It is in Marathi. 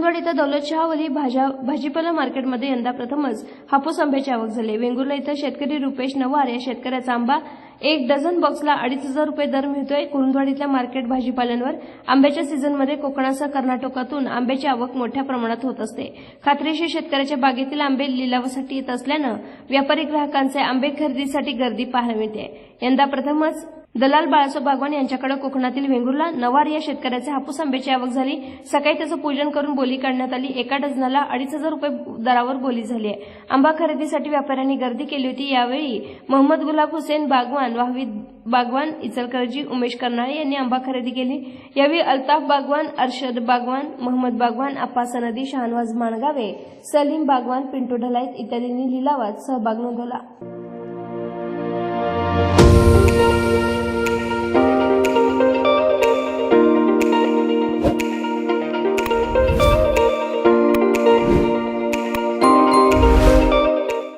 कुरुंदवाड इथं दौलतशहा वली भाज्या भाजीपाला मार्केटमध्ये यंदा प्रथमच हापूस आंब्याची आवक झाली. वेंगुर्ला इथं शेतकरी रुपेश नवार या शेतकऱ्याचा आंबा एक डझन बॉक्सला अडीच हजार रुपये दर मिळतोय. कुरुंदवाड इथल्या मार्केट भाजीपाल्यांवर आंब्याच्या सीझनमध्ये कोकणासह कर्नाटकातून आंब्याची आवक मोठ्या प्रमाणात होत असते. खात्रीशीर शेतकऱ्याच्या बागेतील आंबे लिलावासाठी येत असल्यानं व्यापारी ग्राहकांचे आंबे खरेदीसाठी गर्दी पाहायला मिळते. यंदा प्रथमच दलाल बाळासाहेब बागवान यांच्याकडे कोकणातील वेंगुर्ला नवार या शेतकऱ्याचे हापूस आंब्याची आवक झाली. सकाळी त्याचं पूजन करून बोली काढण्यात आली. एका डझनाला अडीच हजार रुपये दरावर बोली झाली आहे. आंबा खरेदीसाठी व्यापाऱ्यांनी गर्दी केली होती. यावेळी मोहम्मद गुलाब हुसेन बागवान वाहवीद बागवान इचलकरजी उमेश कर्नाळे यांनी आंबा खरेदी केली. यावेळी अल्ताफ बागवान अर्शद बागवान मोहम्मद बागवान अप्पा सनदी शहानवाज माणगावे सलीम बागवान पिंटू ढलाईत इत्यादींनी लिलावात सहभाग नोंदवला.